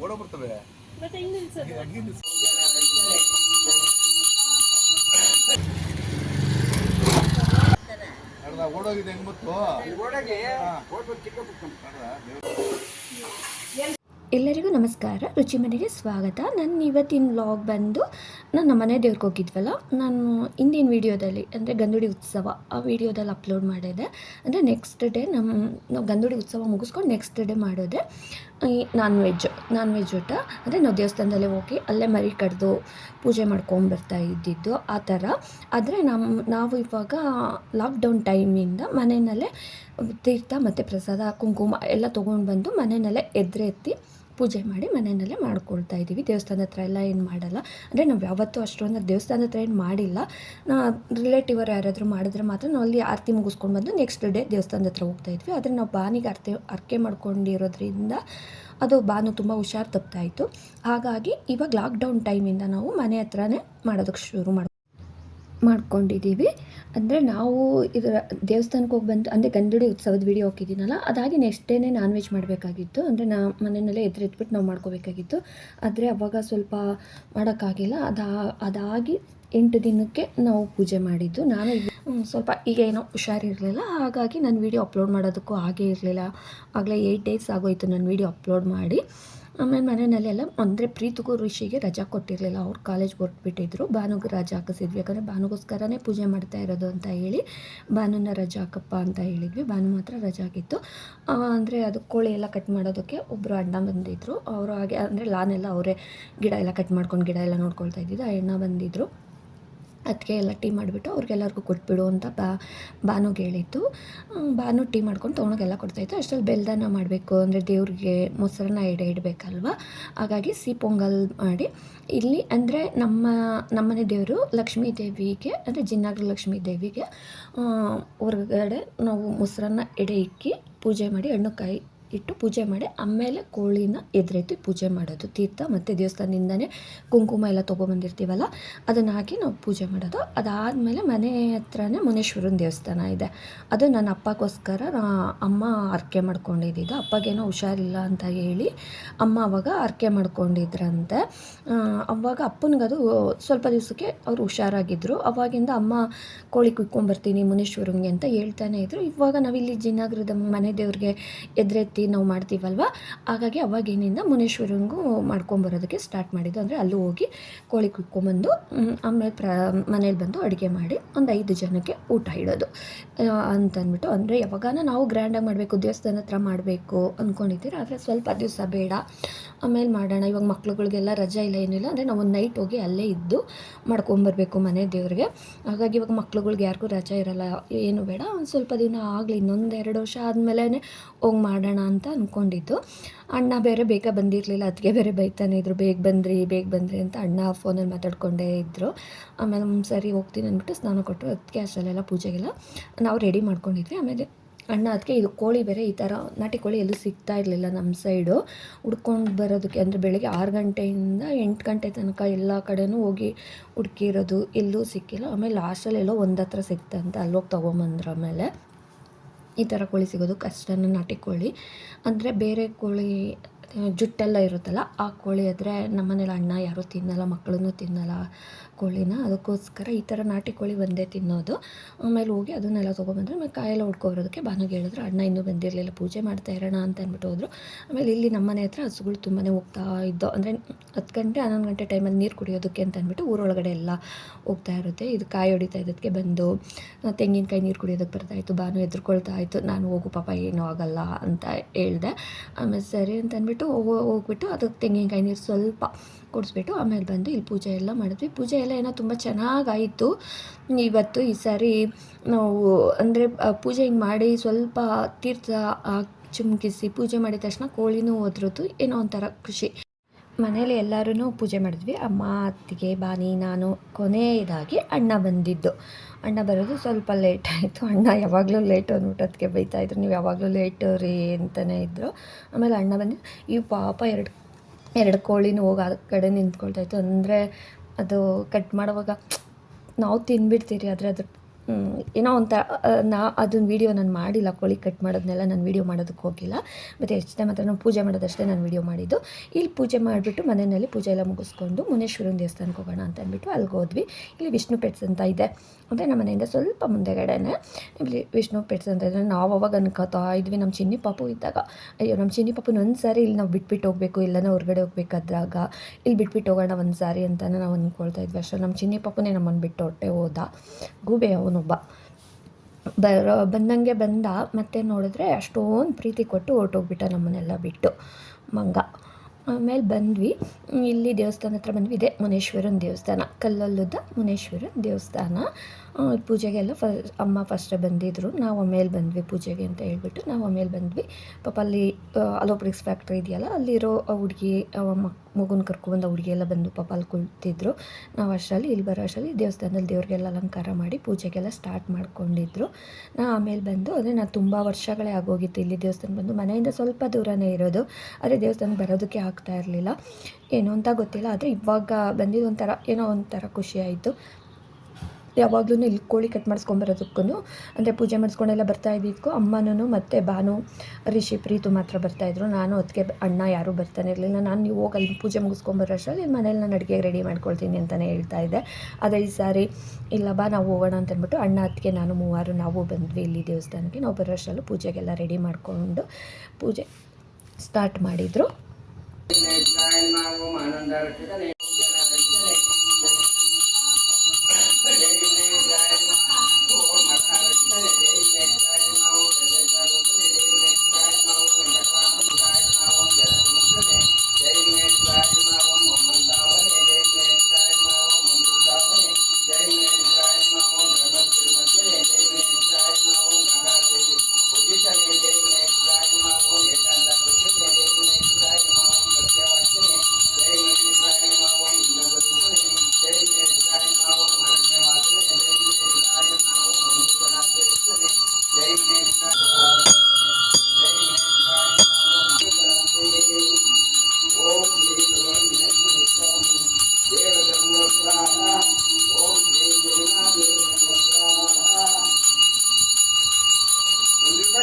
ಓಡೋಗ್ಬಿಡ್ತವೆ. ಓಡೋಗಿದೆ ಹೆಂಗ್ ನಿಲ್ಸೋದು? ಓಡೋಗಿ ನಿಲ್ಸ್- ಎಲ್ಲರಿಗೂ ನಮಸ್ಕಾರ. ರುಚಿ ಮನೆಗೆ ಸ್ವಾಗತ. ನನ್ನ ಇವತ್ತಿನ ವ್ಲಾಗ್ ಬಂದು ನಾನು ನಮ್ಮ ಮನೆ ದೇವ್ರಿಗೆ ಹೋಗಿದ್ವಲ್ಲ, ನಾನು ಹಿಂದಿನ ವೀಡಿಯೋದಲ್ಲಿ ಅಂದರೆ ಗಂದುಡಿ ಉತ್ಸವ, ಆ ವಿಡಿಯೋದಲ್ಲಿ ಅಪ್ಲೋಡ್ ಮಾಡಿದೆ. ಅಂದರೆ ನೆಕ್ಸ್ಟ್ ಡೇ ನಮ್ಮ ನಾವು ಗಂದುಡಿ ಉತ್ಸವ ಮುಗಿಸ್ಕೊಂಡು ನೆಕ್ಸ್ಟ್ ಡೇ ಮಾಡೋದೆ, ಈ ನಾನ್ ವೆಜ್ ನಾನ್ ವೆಜ್ ಊಟ. ಅಂದರೆ ನಾವು ದೇವಸ್ಥಾನದಲ್ಲೇ ಹೋಗಿ ಅಲ್ಲೇ ಮರಿ ಕಡ್ದು ಪೂಜೆ ಮಾಡ್ಕೊಂಬರ್ತಾ ಇದ್ದಿದ್ದು, ಆ ಥರ. ಆದರೆ ನಮ್ಮ ನಾವು ಇವಾಗ ಲಾಕ್ಡೌನ್ ಟೈಮಿಂದ ಮನೆಯಲ್ಲೇ ತೀರ್ಥ ಮತ್ತು ಪ್ರಸಾದ, ಕುಂಕುಮ ಎಲ್ಲ ತೊಗೊಂಡು ಬಂದು ಮನೆಯಲ್ಲೇ ಎದುರು ಎತ್ತಿ ಪೂಜೆ ಮಾಡಿ ಮನೆಯಲ್ಲೇ ಮಾಡ್ಕೊಳ್ತಾ ಇದ್ದೀವಿ. ದೇವಸ್ಥಾನದ ಹತ್ರ ಎಲ್ಲ ಏನು ಮಾಡಲ್ಲ. ಅಂದರೆ ನಾವು ಯಾವತ್ತೂ ಅಷ್ಟೊಂದು ದೇವಸ್ಥಾನದ ಹತ್ರ ಏನು ಮಾಡಿಲ್ಲ. ರಿಲೇಟಿವ್ ಅವ್ರು ಯಾರಾದರೂ ಮಾಡಿದ್ರೆ ಮಾತ್ರ ನಾವು ಅಲ್ಲಿ ಆರತಿ ಮುಗಿಸ್ಕೊಂಡು ಬಂದು ನೆಕ್ಸ್ಟ್ ಡೇ ದೇವಸ್ಥಾನದ ಹತ್ರ ಹೋಗ್ತಾ ಇದ್ವಿ. ಆದರೆ ನಾವು ಬಾನಿಗೆ ಅರ್ತೆ ಅರ್ಕೆ ಮಾಡ್ಕೊಂಡಿರೋದ್ರಿಂದ ಅದು ಬಾನು ತುಂಬ ಹುಷಾರು ತಪ್ತಾಯಿತ್ತು ಹಾಗಾಗಿ ಇವಾಗ ಲಾಕ್ಡೌನ್ ಟೈಮಿಂದ ನಾವು ಮನೆ ಹತ್ರನೇ ಮಾಡೋದಕ್ಕೆ ಶುರು ಮಾಡಿ ಮಾಡ್ಕೊಂಡಿದ್ದೀವಿ. ಅಂದರೆ ನಾವು ಇದರ ದೇವಸ್ಥಾನಕ್ಕೆ ಹೋಗಿ ಬಂದು, ಅಂದರೆ ಗಂಧಡಿ ಉತ್ಸವದ ವಿಡಿಯೋ ಹಾಕಿದ್ದೀನಲ್ಲ, ಅದಾಗಿ ನೆಕ್ಸ್ಟ್ ಡೇನೇ ನಾನ್ ವೆಜ್ ಮಾಡಬೇಕಾಗಿತ್ತು. ಅಂದರೆ ನಾ ಮನೆಯಲ್ಲೇ ಎದುರೆತ್ಬಿಟ್ಟು ನಾವು ಮಾಡ್ಕೋಬೇಕಾಗಿತ್ತು. ಆದರೆ ಅವಾಗ ಸ್ವಲ್ಪ ಮಾಡೋಕ್ಕಾಗಿಲ್ಲ. ಅದಾ, ಅದಾಗಿ ಎಂಟು ದಿನಕ್ಕೆ ನಾವು ಪೂಜೆ ಮಾಡಿದ್ದು. ನಾನು ಸ್ವಲ್ಪ ಈಗ ಏನೋ ಹುಷಾರಿರಲಿಲ್ಲ ಹಾಗಾಗಿ ನಾನು ವೀಡಿಯೋ ಅಪ್ಲೋಡ್ ಮಾಡೋದಕ್ಕೂ ಆಗೇ ಇರಲಿಲ್ಲ. ಆಗಲೇ ಏಯ್ಟ್ ಡೇಸ್ ಆಗೋಯ್ತು ನಾನು ವೀಡಿಯೋ ಅಪ್ಲೋಡ್ ಮಾಡಿ. ಆಮೇಲೆ ಮನೆಯಲ್ಲೆಲ್ಲ ಅಂದರೆ ಪ್ರೀತಿಗೂ ಋಷಿಗೆ ರಜಾ ಕೊಟ್ಟಿರಲಿಲ್ಲ. ಅವ್ರು ಕಾಲೇಜ್ ಹೊರಟ್ಬಿಟ್ಟಿದ್ರು. ಭಾನುಗೆ ರಜಾ ಹಾಕಿಸಿದ್ವಿ. ಯಾಕಂದರೆ ಭಾನುಗೋಸ್ಕರನೇ ಪೂಜೆ ಮಾಡ್ತಾ ಇರೋದು ಅಂತ ಹೇಳಿ ಭಾನುನ ರಜಾ ಹಾಕಪ್ಪ ಅಂತ ಹೇಳಿದ್ವಿ. ಭಾನು ಮಾತ್ರ ರಜಾ ಆಗಿತ್ತು ಅಂದರೆ ಅದು ಕೋಳಿ ಎಲ್ಲ ಕಟ್ ಮಾಡೋದಕ್ಕೆ ಒಬ್ಬರು ಅಣ್ಣ ಬಂದಿದ್ದರು ಅವರು ಹಾಗೆ, ಅಂದರೆ ಲಾನೆಲ್ಲ ಅವರೇ ಗಿಡ ಎಲ್ಲ ಕಟ್ ಮಾಡ್ಕೊಂಡು ಗಿಡ ಎಲ್ಲ ನೋಡ್ಕೊಳ್ತಾ ಇದ್ದಿದ್ದು. ಆ ಅಣ್ಣ ಬಂದಿದ್ದರು ಅದಕ್ಕೆ ಎಲ್ಲ ಟೀ ಮಾಡಿಬಿಟ್ಟು ಅವ್ರಿಗೆಲ್ಲರಿಗೂ ಕೊಟ್ಬಿಡು ಅಂತ ಬಾ ಬಾನುಗೆ ಹ್ಮ್, ಬಾನು ಟೀ ಮಾಡ್ಕೊಂಡು ತೊಗೊಂಡೋಗೆಲ್ಲ ಕೊಡ್ತಾಯಿತ್ತು. ಅಷ್ಟರಲ್ಲಿ ಬೆಲ್ದಾನ ಮಾಡಬೇಕು ಅಂದರೆ ದೇವ್ರಿಗೆ ಮೊಸರನ್ನ ಎಡೆ ಇಡಬೇಕಲ್ವ? ಹಾಗಾಗಿ ಸಿಹಿ ಪೊಂಗಲ್ ಮಾಡಿ. ಇಲ್ಲಿ ಅಂದರೆ ನಮ್ಮ ನಮ್ಮನೆ ದೇವರು ಲಕ್ಷ್ಮೀ ದೇವಿಗೆ ಅಂದರೆ ಜಿನ್ನಾಗ್ರ ಲಕ್ಷ್ಮೀ ದೇವಿಗೆ ಹೊರಗಡೆ ನಾವು ಮೊಸರನ್ನ ಎಡೆ ಇಕ್ಕಿ ಪೂಜೆ ಮಾಡಿ ಹಣ್ಣು ಕಾಯಿ ಇಟ್ಟು ಪೂಜೆ ಮಾಡಿ, ಆಮೇಲೆ ಕೋಳಿನ ಎದುರೆತ್ತಿ ಪೂಜೆ ಮಾಡೋದು. ತೀರ್ಥ ಮತ್ತು ದೇವಸ್ಥಾನದಿಂದನೇ ಕುಂಕುಮ ಎಲ್ಲ ತೊಗೊಬಂದಿರ್ತೀವಲ್ಲ, ಅದನ್ನು ಹಾಕಿ ನಾವು ಪೂಜೆ ಮಾಡೋದು. ಅದಾದಮೇಲೆ ಮನೆ ಹತ್ರನೇ ಮುನೇಶ್ವರನ ದೇವಸ್ಥಾನ ಇದೆ. ಅದು ನನ್ನ ಅಪ್ಪಗೋಸ್ಕರ ಅಮ್ಮ ಅರ್ಕೆ ಮಾಡ್ಕೊಂಡಿದ್ದಿದ್ದು. ಅಪ್ಪಗೇನೋ ಹುಷಾರಿಲ್ಲ ಅಂತ ಹೇಳಿ ಅಮ್ಮ ಅವಾಗ ಅರ್ಕೆ ಮಾಡ್ಕೊಂಡಿದ್ರಂತೆ. ಅವಾಗ ಅಪ್ಪನಿಗದು ಸ್ವಲ್ಪ ದಿವಸಕ್ಕೆ ಅವರು ಹುಷಾರಾಗಿದ್ದರು ಅವಾಗಿಂದ ಅಮ್ಮ ಕೋಳಿ ಕುಯ್ಕೊಂಬರ್ತೀನಿ ಮುನೇಶ್ವರಂಗೆ ಅಂತ ಹೇಳ್ತಾನೆ ಇದ್ರು. ಇವಾಗ ನಾವಿಲ್ಲಿ ಜಿನಾಗ್ರದ ಮನೆ ದೇವ್ರಿಗೆ ಎದುರೆತ್ತಿ ನಾವು ಮಾಡ್ತೀವಲ್ವ? ಹಾಗಾಗಿ ಅವಾಗೇನಿಂದ ಮುನೇಶ್ವರಂಗೂ ಮಾಡ್ಕೊಂಬರೋದಕ್ಕೆ ಸ್ಟಾರ್ಟ್ ಮಾಡಿದ್ದು. ಅಂದರೆ ಅಲ್ಲೂ ಹೋಗಿ ಕೋಳಿ ಕುಯ್ಕೊಂಬಂದು ಆಮೇಲೆ ಪ್ರ, ಮನೇಲಿ ಬಂದು ಅಡುಗೆ ಮಾಡಿ ಒಂದು ಐದು ಜನಕ್ಕೆ ಊಟ ಇಡೋದು. ಅಂತಂದ್ಬಿಟ್ಟು ಅಂದರೆ ಯಾವಾಗಾನ ನಾವು ಗ್ರ್ಯಾಂಡಾಗಿ ಮಾಡಬೇಕು ದೇವಸ್ಥಾನ ಹತ್ರ ಮಾಡಬೇಕು ಅಂದ್ಕೊಂಡಿದ್ದೀರಿ ಆದರೆ ಸ್ವಲ್ಪ ದಿವಸ ಬೇಡ. ಆಮೇಲೆ ಮಾಡೋಣ. ಇವಾಗ ಮಕ್ಳುಗಳಿಗೆಲ್ಲ ರಜಾ ಇಲ್ಲ, ಏನಿಲ್ಲ. ಅಂದರೆ ನಾವು ಒಂದು ನೈಟ್ ಹೋಗಿ ಅಲ್ಲೇ ಇದ್ದು ಮಾಡ್ಕೊಂಬರ್ಬೇಕು ಮನೆ ದೇವ್ರಿಗೆ. ಹಾಗಾಗಿ ಇವಾಗ ಮಕ್ಳುಗಳ್ಗೆ ಯಾರಿಗೂ ರಜೆ ಇರಲ್ಲ. ಏನು ಬೇಡ. ಒಂದು ಸ್ವಲ್ಪ ದಿನ ಆಗಲಿ, ಇನ್ನೊಂದು ಎರಡು ವರ್ಷ ಆದಮೇಲೆ ಹೋಗಿ ಮಾಡೋಣ ಅಂತ ಅಂದ್ಕೊಂಡಿದ್ದು ಅಣ್ಣ ಬೇರೆ ಬೇಗ ಬಂದಿರಲಿಲ್ಲ. ಅದಕ್ಕೆ ಬೇರೆ ಬೈತಾನೆ ಇದ್ರು. ಬೇಗ ಬಂದ್ರಿ ಬೇಗ ಬಂದ್ರಿ ಅಂತ ಅಣ್ಣ ಫೋನಲ್ಲಿ ಮಾತಾಡ್ಕೊಂಡೇ ಇದ್ದರು ಆಮೇಲೆ ಒಂದು ಸರಿ, ಹೋಗ್ತೀನಿ ಅಂದ್ಬಿಟ್ಟು ಸ್ನಾನ ಕೊಟ್ಟರು ಅದಕ್ಕೆ ಅಷ್ಟಲ್ಲೆಲ್ಲ ಪೂಜೆಗೆಲ್ಲ ನಾವು ರೆಡಿ ಮಾಡ್ಕೊಂಡಿದ್ವಿ. ಆಮೇಲೆ ಅಣ್ಣ ಅದಕ್ಕೆ ಇದು ಕೋಳಿ ಬೇರೆ ಈ ಥರ ನಾಟಿ ಕೋಳಿ ಎಲ್ಲೂ ಸಿಗ್ತಾ ಇರಲಿಲ್ಲ ನಮ್ಮ ಸೈಡು. ಹುಡ್ಕೊಂಡು ಬರೋದಕ್ಕೆ ಅಂದರೆ ಬೆಳಗ್ಗೆ ಆರು ಗಂಟೆಯಿಂದ ಎಂಟು ಗಂಟೆ ತನಕ ಎಲ್ಲ ಕಡೆನೂ ಹೋಗಿ ಹುಡುಕಿರೋದು ಎಲ್ಲೂ ಸಿಕ್ಕಿಲ್ಲ. ಆಮೇಲೆ ಲಾಸ್ಟಲ್ಲಿ ಎಲ್ಲೋ ಒಂದು ಹತ್ರ ಅಲ್ಲಿ ಅಲ್ಲೋಗಿ ತೊಗೊಂಬಂದ್ರ ಆಮೇಲೆ. ಈ ಥರ ಕೋಳಿ ಸಿಗೋದು ಕಷ್ಟನ ನಾಟಿ ಕೋಳಿ. ಅಂದರೆ ಬೇರೆ ಕೋಳಿ, ಜುಟ್ಟೆಲ್ಲ ಇರುತ್ತಲ್ಲ, ಆ ಕೋಳಿ ಆದರೆ ನಮ್ಮನೇಲಿ ಅಣ್ಣ ಯಾರೂ ತಿನ್ನಲ್ಲ ಮಕ್ಕಳೂ ತಿನ್ನಲ್ಲ. ಕೋಳಿನ ಅದಕ್ಕೋಸ್ಕರ ಈ ಥರ ನಾಟಿ ಕೋಳಿ ಒಂದೇ ತಿನ್ನೋದು. ಆಮೇಲೆ ಹೋಗಿ ಅದನ್ನೆಲ್ಲ ತೊಗೊಬಂದ್ರೆ ಆಮೇಲೆ ಕಾಯೆಲ್ಲ ಹೊಡ್ಕೊಬರೋದಕ್ಕೆ ಬಾನುಗೆ ಹೇಳಿದ್ರು, ಅಣ್ಣ ಇನ್ನೂ ಬಂದಿರಲಿಲ್ಲ, ಪೂಜೆ ಮಾಡ್ತಾ ಇರೋಣ ಅಂತ ಅಂದ್ಬಿಟ್ಟು ಹೋದರು. ಆಮೇಲೆ ಇಲ್ಲಿ ನಮ್ಮ ಮನೆ ಹತ್ರ ಹಸುಗಳು ತುಂಬಾ ಹೋಗ್ತಾ ಇದ್ದೋ, ಅಂದರೆ ಹತ್ತು ಗಂಟೆ, ಹನ್ನೊಂದು ಗಂಟೆ ಟೈಮಲ್ಲಿ ನೀರು ಕುಡಿಯೋದಕ್ಕೆ ಅಂತ ಅಂದ್ಬಿಟ್ಟು ಊರೊಳಗಡೆ ಎಲ್ಲ ಹೋಗ್ತಾ ಇರುತ್ತೆ. ಇದು ಕಾಯಿ ಹೊಡಿತಾ ಇದ್ದಕ್ಕೆ ಬಂದು ತೆಂಗಿನಕಾಯಿ ನೀರು ಕುಡಿಯೋದಕ್ಕೆ ಬರ್ತಾಯಿತ್ತು ಬಾನು ಎದ್ರುಕೊಳ್ತಾ ಇತ್ತು, ನಾನು ಹೋಗು ಪಾಪ, ಏನೂ ಆಗಲ್ಲ ಅಂತ ಹೇಳಿದೆ. ಆಮೇಲೆ ಸರಿ ಅಂತ ಅಂದ್ಬಿಟ್ಟು ಹೋಗೋ ಹೋಗ್ಬಿಟ್ಟು ಅದಕ್ಕೆ ತೆಂಗಿನಕಾಯಿ ನೀರು ಸ್ವಲ್ಪ ಕುಡಿಸ್ಬಿಟ್ಟು ಆಮೇಲೆ ಬಂದು ಇಲ್ಲಿ ಪೂಜೆ ಎಲ್ಲ ಮಾಡಿದ್ವಿ. ಪೂಜೆ ಎಲ್ಲ ಏನೋ ತುಂಬ ಚೆನ್ನಾಗಾಯಿತು. ಇವತ್ತು ಈ ಸಾರಿ ನಾವು ಅಂದರೆ ಪೂಜೆ ಹಿಂಗೆ ಮಾಡಿ ಸ್ವಲ್ಪ ತೀರ್ಥ ಚುಮುಕಿಸಿ ಪೂಜೆ ಮಾಡಿದ ತಕ್ಷಣ ಕೋಳಿನೂ ಹೋದ್ರದ್ದು ಏನೋ ಒಂಥರ ಖುಷಿ. ಮನೇಲಿ ಎಲ್ಲರೂ ಪೂಜೆ ಮಾಡಿದ್ವಿ. ಅಮ್ಮ, ಅತ್ತಿಗೆ, ಬಾನಿ, ನಾನು ಕೊನೆಯದಾಗಿ ಅಣ್ಣ ಬಂದಿದ್ದು. ಅಣ್ಣ ಬರೋದು ಸ್ವಲ್ಪ ಲೇಟ್ ಆಯಿತು. ಅಣ್ಣ ಯಾವಾಗಲೂ ಲೇಟ್ ಅಂದ್ಬಿಟ್ಟು ಬೈತಾಯಿದ್ರು ನೀವು ಯಾವಾಗಲೂ ಲೇಟ್ ರೀ ಅಂತಲೇ ಇದ್ದರು ಆಮೇಲೆ ಅಣ್ಣ ಬಂದು, ಈ ಪಾಪ ಎರಡು ಎರಡು ಕೋಳಿನೂ ಹೋಗಿ ಆ ಕಡೆ ನಿಂತ್ಕೊಳ್ತಾಯಿತ್ತು ಅಂದರೆ ಅದು ಕಟ್ ಮಾಡುವಾಗ ನಾವು ತಿನ್ಬಿಡ್ತೀರಿ ಆದರೆ ಅದ್ರ ಏನೋ ಒಂಥರ ನಾ ಅದನ್ನ ವೀಡಿಯೋ ನಾನು ಮಾಡಿಲ್ಲ, ಕೋಳಿ ಕಟ್ ಮಾಡೋದನ್ನೆಲ್ಲ ನಾನು ವೀಡಿಯೋ ಮಾಡೋದಕ್ಕೆ ಹೋಗಿಲ್ಲ. ಮತ್ತು ಎಷ್ಟು ಟೈಮ್ ಹತ್ರ ನಾವು ಪೂಜೆ ಮಾಡೋದಷ್ಟೇ ನಾನು ವೀಡಿಯೋ ಮಾಡಿದ್ದು. ಇಲ್ಲಿ ಪೂಜೆ ಮಾಡಿಬಿಟ್ಟು ಮನೆಯಲ್ಲಿ ಪೂಜೆ ಎಲ್ಲ ಮುಗಿಸ್ಕೊಂಡು ಮುನೇಶ್ವರನ ದೇವಸ್ಥಾನಕ್ಕೆ ಹೋಗೋಣ ಅಂತ ಅಂದ್ಬಿಟ್ಟು ಅಲ್ಲಿಗೆ ಹೋದ್ವಿ. ಇಲ್ಲಿ ವಿಷ್ಣು ಪೆಟ್ಸ್ ಅಂತ ಇದೆ. ಅಂದರೆ ನಮ್ಮ ಮನೆಯಿಂದ ಸ್ವಲ್ಪ ಮುಂದೆಗಡೆನೆ. ಇಲ್ಲಿ ವಿಷ್ಣು ಪೆಟ್ಸ್ ಅಂತ ಇದ್ರೆ ನಾವು ಅವಾಗ ಅನ್ಕೋತಾ ಇದ್ವಿ ನಮ್ಮ ಚಿನ್ನಿ ಪಾಪು ಇದ್ದಾಗ. ಅಯ್ಯೋ ನಮ್ಮ ಚಿನ್ನಿ ಪಾಪುನ ಒಂದು ಸಾರಿ ಇಲ್ಲಿ ನಾವು ಬಿಟ್ಬಿಟ್ಟು ಹೋಗಬೇಕು ಇಲ್ಲನ ಹೊರಗಡೆ ಹೋಗ್ಬೇಕಾದ್ರಾಗ. ಇಲ್ಲಿ ಬಿಟ್ಬಿಟ್ಟು ಹೋಗೋಣ ಒಂದು ಸಾರಿ ಅಂತ ನಾವು ಅಂದ್ಕೊಳ್ತಾ ಇದ್ವಿ. ಅಷ್ಟೇ ನಮ್ಮ ಚಿನ್ನಿ ಪಾಪುನೇ ನಮ್ಮನ್ನು ಬಿಟ್ಟು ಹೊಟ್ಟೆ ಹೋದ. ಗೂಬೆ ಅವನೊಬ್ಬ ಬರೋ, ಬಂದಂಗೆ ಬಂದ, ಮತ್ತೆ ನೋಡಿದ್ರೆ ಅಷ್ಟೊಂದು ಪ್ರೀತಿ ಕೊಟ್ಟು ಹೊರ್ಟೋಗ್ಬಿಟ್ಟ ನಮ್ಮನ್ನೆಲ್ಲ ಬಿಟ್ಟು. ಮಂಗ. ಆಮೇಲೆ ಬಂದ್ವಿ. ಇಲ್ಲಿ ದೇವಸ್ಥಾನ ಹತ್ರ ಬಂದ್ವಿ. ಇದೆ ಮುನೇಶ್ವರನ ದೇವಸ್ಥಾನ. ಕಲ್ಲಲ್ಲುದ್ದ ಮುನೇಶ್ವರನ ದೇವಸ್ಥಾನ. ಪೂಜೆಗೆಲ್ಲ ಫ, ಅಮ್ಮ ಫಸ್ಟೇ ಬಂದಿದ್ದರು ನಾವು ಆಮೇಲೆ ಬಂದ್ವಿ ಪೂಜೆಗೆ ಅಂತ ಹೇಳ್ಬಿಟ್ಟು. ನಾವು ಆಮೇಲೆ ಬಂದ್ವಿ. ಪಾಪ ಅಲ್ಲಿ ಅಲೋಪ್ರಿಕ್ಸ್ ಫ್ಯಾಕ್ಟ್ರಿ ಇದೆಯಲ್ಲ, ಅಲ್ಲಿರೋ ಹುಡುಗಿ ಮಗುನ ಕರ್ಕೊಬಂದು ಆ ಹುಡುಗಿ ಎಲ್ಲ ಬಂದು ಪಾಪ ಅಲ್ಲಿ ಕುಳಿತಿದ್ರು. ನಾವು ಅಷ್ಟರಲ್ಲಿ, ಇಲ್ಲಿ ಬರೋ ಅಷ್ಟರಲ್ಲಿ ದೇವಸ್ಥಾನದಲ್ಲಿ ದೇವ್ರಿಗೆಲ್ಲ ಅಲಂಕಾರ ಮಾಡಿ ಪೂಜೆಗೆಲ್ಲ ಸ್ಟಾರ್ಟ್ ಮಾಡ್ಕೊಂಡಿದ್ರು. ನಾ ಆಮೇಲೆ ಬಂದು, ಅದೇ ನಾನು ತುಂಬ ವರ್ಷಗಳೇ ಆಗೋಗಿತ್ತು ಇಲ್ಲಿ ದೇವಸ್ಥಾನ ಬಂದು. ಮನೆಯಿಂದ ಸ್ವಲ್ಪ ದೂರನೇ ಇರೋದು. ಆದರೆ ದೇವಸ್ಥಾನಕ್ಕೆ ಬರೋದಕ್ಕೆ ಆಗ್ತಾ ಇರಲಿಲ್ಲ. ಏನು ಅಂತ ಗೊತ್ತಿಲ್ಲ. ಆದರೆ ಇವಾಗ ಬಂದಿದ್ದು ಒಂಥರ, ಏನೋ ಒಂಥರ ಖುಷಿ ಆಯಿತು. ಯಾವಾಗಲೂ ಇಲ್ಲಿ ಕೋಳಿ ಕಟ್ ಮಾಡಿಸ್ಕೊಂಬರೋದಕ್ಕೂ ಅಂದರೆ ಪೂಜೆ ಮಾಡಿಸ್ಕೊಂಡೆಲ್ಲ ಬರ್ತಾ ಇದ್ದಿದ್ದಕ್ಕೂ ಅಮ್ಮನೂ ಮತ್ತು ಭಾನು ರಿಷಿ, ಪ್ರೀತು ಮಾತ್ರ ಬರ್ತಾಯಿದ್ರು ನಾನು ಅದಕ್ಕೆ ಅಣ್ಣ ಯಾರೂ ಬರ್ತಾನೆ ಇರಲಿಲ್ಲ. ನಾನು ನೀವು ಹೋಗಿ ಅಲ್ಲಿ ಪೂಜೆ ಮುಗಿಸ್ಕೊಂಬರೋ ಅಷ್ಟರಲ್ಲಿ ಮನೇಲಿ ನಾನು ಅಡುಗೆ ರೆಡಿ ಮಾಡ್ಕೊಳ್ತೀನಿ ಅಂತಲೇ ಹೇಳ್ತಾ ಇದ್ದೆ. ಅದೇ ಈ ಸಾರಿ, ಇಲ್ಲ ಬಾ, ನಾವು ಹೋಗೋಣ ಅಂತ ಅಂದ್ಬಿಟ್ಟು ಅಣ್ಣ ಅದಕ್ಕೆ ನಾನು ಮೂವರು ನಾವು ಬಂದ್ವಿ ಇಲ್ಲಿ ದೇವಸ್ಥಾನಕ್ಕೆ. ನಾವು ಬರೋ ಅಷ್ಟರಲ್ಲೂ ಪೂಜೆಗೆಲ್ಲ ರೆಡಿ ಮಾಡಿಕೊಂಡು ಪೂಜೆ ಸ್ಟಾರ್ಟ್ ಮಾಡಿದರು.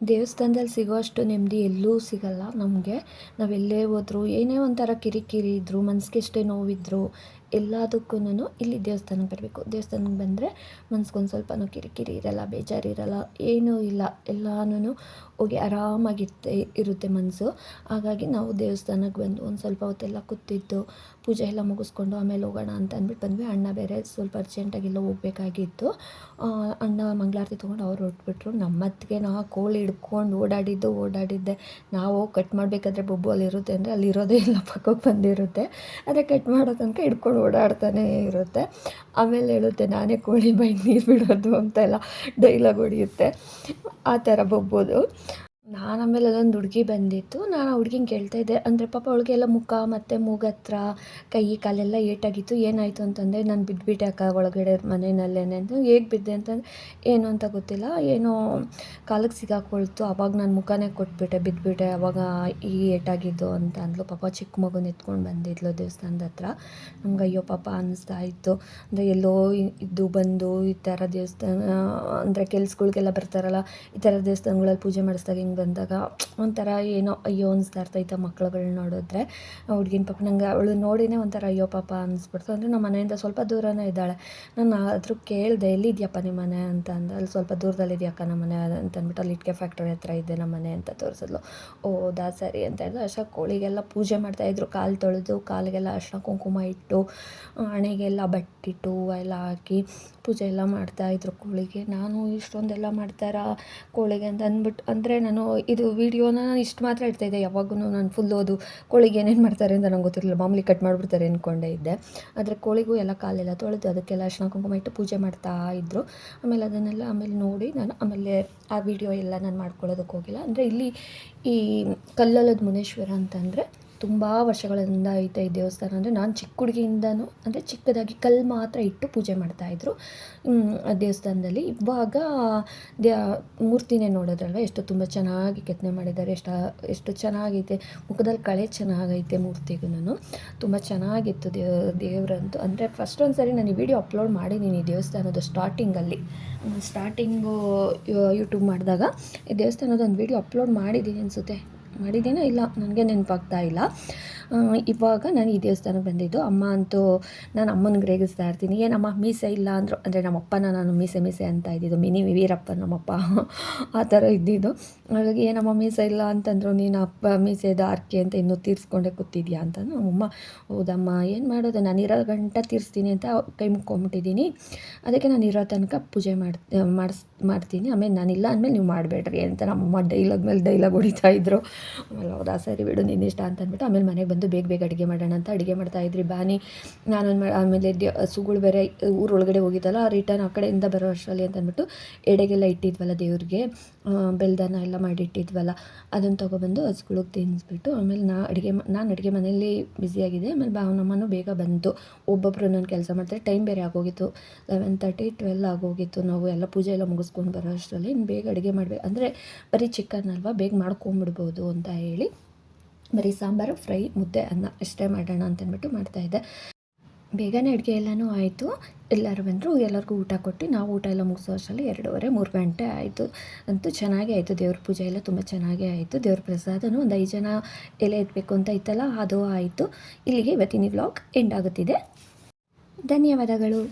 ದೇವಸ್ಥಾನದಲ್ಲಿ ಸಿಗೋಷ್ಟು ನೆಮ್ಮದಿ ಎಲ್ಲೂ ಸಿಗಲ್ಲ ನಮಗೆ. ನಾವೆಲ್ಲೇ ಹೋದ್ರು, ಏನೇ ಒಂಥರ ಕಿರಿಕಿರಿ ಇದ್ದರೂ ಮನ್ಸಿಗೆ ಎಷ್ಟೇ ನೋವಿದ್ರು, ಎಲ್ಲದಕ್ಕೂ ಇಲ್ಲಿ ದೇವಸ್ಥಾನಕ್ಕೆ ಬರಬೇಕು. ದೇವಸ್ಥಾನಕ್ಕೆ ಬಂದರೆ ಮನ್ಸ್ಗೊಂದು ಸ್ವಲ್ಪನೂ ಕಿರಿಕಿರಿ ಇರಲ್ಲ, ಬೇಜಾರಿರಲ್ಲ, ಏನೂ ಇಲ್ಲ. ಎಲ್ಲನೂ ಹೋಗಿ ಆರಾಮಾಗಿರ್ತೆ ಇರುತ್ತೆ ಮನಸ್ಸು ಹಾಗಾಗಿ ನಾವು ದೇವಸ್ಥಾನಕ್ಕೆ ಬಂದು ಒಂದು ಸ್ವಲ್ಪ ಹೊತ್ತೆಲ್ಲ ಕೂತಿದ್ದು, ಪೂಜೆ ಎಲ್ಲ ಮುಗಿಸ್ಕೊಂಡು ಆಮೇಲೆ ಹೋಗೋಣ ಅಂತ ಅಂದ್ಬಿಟ್ಟು ಬಂದ್ವಿ. ಅಣ್ಣ ಬೇರೆ ಸ್ವಲ್ಪ ಅರ್ಜೆಂಟಾಗೆಲ್ಲ ಹೋಗಬೇಕಾಗಿತ್ತು. ಅಣ್ಣ ಮಂಗಳಾರತಿ ತೊಗೊಂಡು ಅವ್ರು ಹೊರಟ್ಬಿಟ್ರು. ನಮ್ಮತ್ತಿಗೆ ನಾ ಕೋಳಿ ಹಿಡ್ಕೊಂಡು ಓಡಾಡಿದ್ದು, ಓಡಾಡಿದ್ದೆ. ನಾವು ಕಟ್ ಮಾಡಬೇಕಾದ್ರೆ ಬೊಬ್ಬು ಅಲ್ಲಿರುತ್ತೆ ಅಂದರೆ ಅಲ್ಲಿರೋದೇ ಇಲ್ಲ, ಪಕ್ಕಕ್ಕೆ ಬಂದಿರುತ್ತೆ. ಅದೇ ಕಟ್ ಮಾಡೋ ತನಕ ಹಿಡ್ಕೊಂಡು ಓಡಾಡ್ತಾನೇ ಇರುತ್ತೆ. ಆಮೇಲೆ ಹೇಳುತ್ತೆ, ನಾನೇ ಕೋಳಿ ಬೈ ನೀರು ಬಿಡೋದು ಅಂತೆಲ್ಲ ಡೈಲಾಗ್ ಹೊಡೆಯುತ್ತೆ. ಆ ಥರ ಬೊಬ್ಬೋದು ನಾನು ಆಮೇಲೆ ಅದೊಂದು ಹುಡುಗಿ ಬಂದಿತ್ತು. ನಾನು ಆ ಹುಡುಗಿನ ಕೇಳ್ತಾ ಇದ್ದೆ. ಅಂದರೆ ಪಾಪ ಅವಳಿಗೆಲ್ಲ ಮುಖ ಮತ್ತು ಮೂಗತ್ರ, ಕೈ, ಕಾಲೆಲ್ಲ ಏಟಾಗಿತ್ತು. ಏನಾಯಿತು ಅಂತಂದರೆ ನಾನು ಬಿದ್ದುಬಿಟ್ಟೆ ಅಕ್ಕ ಒಳಗಡೆ ಮನೆಯಲ್ಲೇ ಅಂತ. ಹೇಗೆ ಬಿದ್ದೆ ಅಂತಂದರೆ, ಏನು ಅಂತ ಗೊತ್ತಿಲ್ಲ. ಏನೋ ಕಾಲಕ್ಕೆ ಸಿಗಾಕೊಳ್ತು. ಅವಾಗ ನಾನು ಮುಖನೇ ಕೊಟ್ಬಿಟ್ಟೆ ಬಿದ್ದುಬಿಟ್ಟೆ ಅವಾಗ ಈ ಏಟಾಗಿದ್ದು ಅಂತ ಅಂದ್ಲು. ಪಾಪ ಚಿಕ್ಕ ಮಗು ಎತ್ಕೊಂಡು ಬಂದಿದ್ಲು ದೇವಸ್ಥಾನದ ಹತ್ರ. ನಮ್ಗೆ ಅಯ್ಯೋ ಪಾಪ ಅನ್ನಿಸ್ತಾ ಇತ್ತು. ಅಂದರೆ ಎಲ್ಲೋ ಇದ್ದು ಬಂದು ಈ ಥರ ದೇವಸ್ಥಾನ, ಅಂದರೆ ಕೆಲ್ಸಗಳ್ಗೆಲ್ಲ ಬರ್ತಾರಲ್ಲ, ಈ ಥರ ದೇವಸ್ಥಾನಗಳಲ್ಲಿ ಪೂಜೆ ಮಾಡಿಸ್ದಾಗ ಹಿಂಗೆ ಬಂದಾಗ ಒಂಥರ ಏನೋ ಅಯ್ಯೋ ಅನಿಸ್ತಾ ಇರ್ತೈತೆ ಮಕ್ಳುಗಳನ್ನ ನೋಡಿದ್ರೆ. ಹುಡುಗಿನ ಪಾಪ ನಂಗೆ ಅವಳು ನೋಡಿನೇ ಒಂಥರ ಅಯ್ಯೋ ಪಾಪ ಅನಿಸ್ಬಿಡ್ತು. ಅಂದರೆ ನಮ್ಮ ಮನೆಯಿಂದ ಸ್ವಲ್ಪ ದೂರನೇ ಇದ್ದಾಳೆ. ನಾನು ಆದರೂ ಕೇಳಿದೆ, ಎಲ್ಲಿದ್ಯಪ್ಪ ನಿಮ್ಮ ಮನೆ? ಅಂತ ಅಂದ. ಅಲ್ಲಿ ಸ್ವಲ್ಪ ದೂರದಲ್ಲಿದೆಯಕ್ಕ ನಮ್ಮ ಮನೆ ಅಂತ ಅಂದ್ಬಿಟ್ಟು ಅಲ್ಲಿ ಇಟ್ಕೆ ಫ್ಯಾಕ್ಟ್ರಿ ಹತ್ರ ಇದೆ ನಮ್ಮ ಮನೆ ಅಂತ ತೋರಿಸಿದ್ಲು. ದಾ ಸರಿ ಅಂತ ಹೇಳಿದ್ರು ಅಷ್ಟ ಕೋಳಿಗೆಲ್ಲ ಪೂಜೆ ಮಾಡ್ತಾಯಿದ್ರು ಕಾಲು ತೊಳೆದು ಕಾಲಿಗೆಲ್ಲ ಅರ್ಶಿನ ಕುಂಕುಮ ಇಟ್ಟು, ಹಣೆಗೆಲ್ಲ ಬಟ್ಟಿಟ್ಟು ಎಲ್ಲ ಹಾಕಿ ಪೂಜೆ ಎಲ್ಲ ಮಾಡ್ತಾಯಿದ್ರು ಕೋಳಿಗೆ. ನಾನು ಇಷ್ಟೊಂದೆಲ್ಲ ಮಾಡ್ತಾರ ಕೋಳಿಗೆ? ಅಂತ ಅಂದ್ಬಿಟ್ಟು ಅಂದರೆ ನಾನು ಇದು ವೀಡಿಯೋನ ಇಷ್ಟು ಮಾತ್ರ ಇಡ್ತಾಯಿದ್ದೆ ಯಾವಾಗೂ ನಾನು ಫುಲ್ ಓದು, ಕೋಳಿಗೆ ಏನೇನು ಮಾಡ್ತಾರೆ ಅಂತ ನಂಗೆ ಗೊತ್ತಿರಲಿಲ್ಲ. ಮಾಮೂಲಿ ಕಟ್ ಮಾಡಿಬಿಡ್ತಾರೆ ಅಂದ್ಕೊಂಡೇ ಇದ್ದೆ. ಆದರೆ ಕೋಳಿಗೂ ಎಲ್ಲ ಕಾಲೆಲ್ಲ ತೊಳೆದು ಅದಕ್ಕೆಲ್ಲ ಅರ್ಶಿನ ಕುಂಕುಮ ಇಟ್ಟು ಪೂಜೆ ಮಾಡ್ತಾ ಇದ್ದರು ಆಮೇಲೆ ಅದನ್ನೆಲ್ಲ ಆಮೇಲೆ ನೋಡಿ ನಾನು ಆಮೇಲೆ ಆ ವಿಡಿಯೋ ಎಲ್ಲ ನಾನು ಮಾಡ್ಕೊಳ್ಳೋದಕ್ಕೆ ಹೋಗಿಲ್ಲ. ಅಂದರೆ ಇಲ್ಲಿ ಈ ಕಲ್ಲಲ್ಲದ ಮುನೇಶ್ವರ ಅಂತಂದರೆ ತುಂಬ ವರ್ಷಗಳಿಂದ ಐತೆ ಈ ದೇವಸ್ಥಾನ ಅಂದರೆ ನಾನು ಚಿಕ್ಕ ಹುಡುಗಿಯಿಂದನೂ, ಅಂದರೆ ಚಿಕ್ಕದಾಗಿ ಕಲ್ಲು ಮಾತ್ರ ಇಟ್ಟು ಪೂಜೆ ಮಾಡ್ತಾಯಿದ್ರು ಆ ದೇವಸ್ಥಾನದಲ್ಲಿ. ಇವಾಗ ದೇ, ಮೂರ್ತಿನೇ ನೋಡೋದ್ರಲ್ವ, ಎಷ್ಟು ತುಂಬ ಚೆನ್ನಾಗಿ ಕೆತ್ತನೆ ಮಾಡಿದ್ದಾರೆ, ಎಷ್ಟು ಎಷ್ಟು ಚೆನ್ನಾಗೈತೆ. ಮುಖದಲ್ಲಿ ಕಳೆ ಚೆನ್ನಾಗೈತೆ ಮೂರ್ತಿಗೂ ತುಂಬ ಚೆನ್ನಾಗಿತ್ತು ದೇವ ದೇವರಂತೂ. ಅಂದರೆ ಫಸ್ಟ್ ಒಂದು ಸರಿ ನಾನು ಈ ವಿಡಿಯೋ ಅಪ್ಲೋಡ್ ಮಾಡಿದ್ದೀನಿ ದೇವಸ್ಥಾನದ ಸ್ಟಾರ್ಟಿಂಗಲ್ಲಿ ಸ್ಟಾರ್ಟಿಂಗು ಯೂಟ್ಯೂಬ್ ಮಾಡಿದಾಗ ಈ ದೇವಸ್ಥಾನದ ಒಂದು ವಿಡಿಯೋ ಅಪ್ಲೋಡ್ ಮಾಡಿದ್ದೀನಿ ಅನಿಸುತ್ತೆ. ಮಾಡಿದ್ದೀನೋ ಇಲ್ಲ, ನನಗೆ ನೆನಪಾಗ್ತಾ ಇಲ್ಲ. ಇವಾಗ ನಾನು ಈ ದೇವಸ್ಥಾನಕ್ಕೆ ಬಂದಿದ್ದು ಅಮ್ಮ ಅಂತೂ ನಾನು ಅಮ್ಮನಿಗೆ ರೇಗಿಸ್ತಾ ಇರ್ತೀನಿ. ಏನಮ್ಮ, ಮೀಸೆ ಇಲ್ಲ ಅಂದರು, ಅಂದರೆ ನಮ್ಮಪ್ಪನ ನಾನು ಮೀಸೆ ಮೀಸೆ ಅಂತ ಇದ್ದಿದ್ದು, ಮಿನಿ ವೀರಪ್ಪ ನಮ್ಮಪ್ಪ ಆ ಥರ ಇದ್ದಿದ್ದು. ಹಾಗಾಗಿ ಏನಮ್ಮ, ಮೀಸೆ ಇಲ್ಲ ಅಂತಂದ್ರು, ನೀನು ಅಪ್ಪ ಮೀಸೆ ದಾರ್ಕೆ ಅಂತ ಇನ್ನೂ ತೀರಿಸ್ಕೊಂಡೇ ಕೂತಿದ್ಯಾ ಅಂತ ನಮ್ಮಮ್ಮ ಹೌದಮ್ಮ, ಏನು ಮಾಡೋದು, ನಾನು ಇರೋ ಗಂಟ ತೀರಿಸ್ತೀನಿ ಅಂತ ಕೈ ಮುಕ್ಕೊಂಬಿಟ್ಟಿದ್ದೀನಿ ಅದಕ್ಕೆ ನಾನು ಇರೋ ತನಕ ಪೂಜೆ ಮಾಡಿ ಮಾಡಿಸ್ ಮಾಡ್ತೀನಿ. ಆಮೇಲೆ ನಾನಿಲ್ಲ ಅಂದಮೇಲೆ ನೀವು ಮಾಡಬೇಡ್ರಿ ಅಂತ ನಮ್ಮಮ್ಮ ಡೈಲಾಗ್ ಮೇಲೆ ಡೈಲಾಗ್ ಹೊಡಿತಾ ಇದ್ರು. ಆಮೇಲೆ ಹೌದಾ ಸರಿ ಬಿಡು ನಿನ್ನ ಇಷ್ಟ ಅಂತ ಅಂದ್ಬಿಟ್ಟು ಆಮೇಲೆ ಮನೆಗೆ ಬಂದು ಬೇಗ ಬೇಗ ಅಡುಗೆ ಮಾಡೋಣ ಅಂತ ಅಡುಗೆ ಮಾಡ್ತಾಯಿದ್ರಿ ಬಾನಿ, ನಾನೊಂದು ಆಮೇಲೆ ಹಸುಗಳು ಬೇರೆ ಊರೊಳಗಡೆ ಹೋಗಿದ್ದಲ್ಲ ರಿಟರ್ನ್ ಆ ಕಡೆಯಿಂದ ಬರೋ ಅಷ್ಟರಲ್ಲಿ ಅಂತ ಅಂದ್ಬಿಟ್ಟು ಎಡೆಗೆಲ್ಲ ಇಟ್ಟಿದ್ವಲ್ಲ ದೇವ್ರಿಗೆ. ಬೆಲ್ದಾನ ಎಲ್ಲ ಮಾಡಿಟ್ಟಿದ್ವಲ್ಲ. ಅದನ್ನು ತೊಗೊಬಂದು ಹಸುಗಳಿಗೆ ತಿನ್ನಿಸ್ಬಿಟ್ಟು ಆಮೇಲೆ ನಾ ಅಡುಗೆ ನಾನು ಅಡುಗೆ ಮನೆಯಲ್ಲಿ ಬ್ಯುಸಿಯಾಗಿದೆ ಆಮೇಲೆ ಭಾವನಮ್ಮನೂ ನಮ್ಮನು ಬೇಗ ಬಂತು. ಒಬ್ಬೊಬ್ಬರು ನಾನು ಕೆಲಸ ಮಾಡ್ತಾರೆ. ಟೈಮ್ ಬೇರೆ ಆಗೋಗಿತ್ತು. ಲೆವೆನ್ ತರ್ಟಿ ಟ್ವೆಲ್ ಆಗೋಗಿತ್ತು. ನಾವು ಎಲ್ಲ ಪೂಜೆ ಎಲ್ಲ ಮುಗಿಸ್ಕೊಂಡು ಬರೋ ಅಷ್ಟರಲ್ಲಿ ಇನ್ನು ಬೇಗ ಅಡುಗೆ ಮಾಡಬೇಕು ಅಂದರೆ ಬರೀ ಚಿಕನ್ ಅಲ್ವಾ ಬೇಗ ಮಾಡ್ಕೊಂಬಿಡ್ಬೋದು ಅಂತ ಹೇಳಿ ಬರೀ ಸಾಂಬಾರು, ಫ್ರೈ, ಮುದ್ದೆ, ಅನ್ನ ಅಷ್ಟೇ ಮಾಡೋಣ ಅಂತಂದ್ಬಿಟ್ಟು ಮಾಡ್ತಾಯಿದ್ದೆ ಬೇಗನೆ ಅಡುಗೆ ಎಲ್ಲನೂ ಆಯಿತು. ಎಲ್ಲರೂ ಬಂದರು, ಎಲ್ಲರಿಗೂ ಊಟ ಕೊಟ್ಟು ನಾವು ಊಟ ಎಲ್ಲ ಮುಗಿಸೋ ಅಷ್ಟರಲ್ಲಿ ಎರಡೂವರೆ, ಮೂರು ಗಂಟೆ ಆಯಿತು ಅಂತೂ ಚೆನ್ನಾಗೇ ಆಯಿತು. ದೇವ್ರ ಪೂಜೆ ಎಲ್ಲ ತುಂಬ ಚೆನ್ನಾಗೇ ಆಯಿತು. ದೇವ್ರ ಪ್ರಸಾದನೂ ಒಂದು ಐದು ಜನ ಎಲೆ ಇಡಬೇಕು ಅಂತ ಇತ್ತಲ್ಲ, ಅದು ಆಯಿತು. ಇಲ್ಲಿಗೆ ಇವತ್ತಿನ ವ್ಲಾಗ್ ಎಂಡ್ ಆಗುತ್ತಿದೆ. ಧನ್ಯವಾದಗಳು.